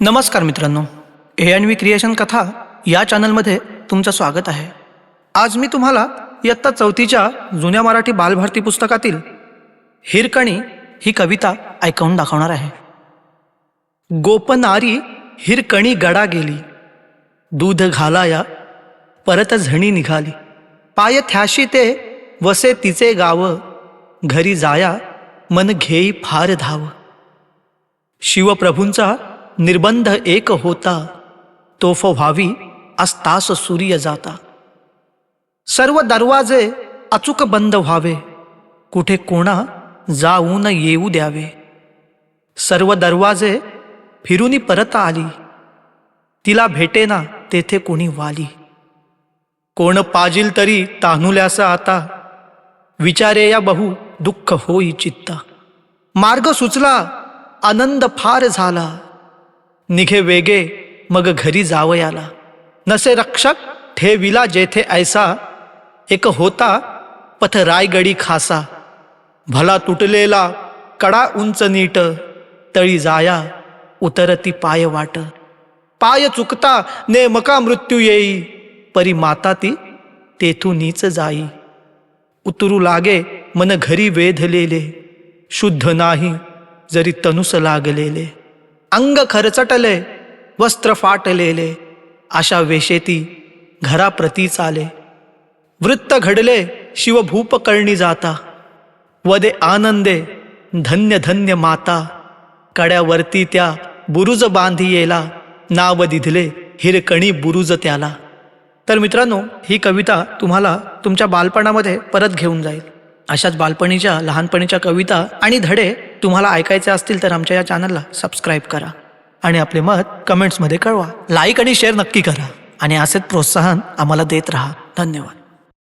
नमस्कार मित्रांनो A and V creation कथा या चॅनलमध्ये तुमचं स्वागत आहे. आज मी तुम्हाला इयत्ता चौथीच्या जुन्या मराठी बालभारती पुस्तकातील हिरकणी ही कविता ऐकवून दाखवणार आहे. गोपनारी हिरकणी गडा गेली दूध घालाया परत झणी निघाली. पाय थ्याशी ते वसे तिचे गाव घरी जाया मन घेई फार धाव. शिवप्रभूंचा निर्बंध एक होता तोफ व्हावी अस्तास सूर्य जाता. सर्व दरवाजे अचूक बंद व्हावे कुठे कोणा जाऊन येऊ द्यावे. सर्व दरवाजे फिरूनी परत आली तिला भेटेना तेथे कोणी वाली. कोण पाजील तरी तान्हुल्यास आता विचारे या बहु दुःख होई चित्ता. मार्ग सुचला आनंद फार झाला. निघे वेगे मग घरी जावयाला नसे रक्षक ठेविला जेथे ऐसा एक होता पथ रायगडी खासा. भला तुटलेला कडा उंच नीट तळी जाया उतरती पाय वाट. पाय चुकता नेमका मृत्यू येई परी माता ती तेथूनीच जाई. उतरू लागे मन घरी वेधलेले शुद्ध नाही जरी तनुस लागलेले. अंग खरचटले वस्त्र फाटलेले अशा वेशेती घराप्रती चाले. वृत्त घडले शिवभूप करणी जाता. वदे आनंदे धन्य धन्य माता. कड्यावरती त्या बुरुज बांधियेला नाव दिधले हिरकणी बुरुज त्याला. तर मित्रांनो ही कविता तुम्हाला तुमच्या बालपणामध्ये परत घेऊन जाईल. अशाच बालपणीच्या लहानपणीच्या कविता आणि धडे तुम्हाला ऐकायचे असतील तर आमच्या या चॅनलला सबस्क्राईब करा. आणि आपले मत कमेंट्समध्ये कळवा. लाईक आणि शेअर नक्की करा. आणि असेच प्रोत्साहन आम्हाला देत राहा. धन्यवाद.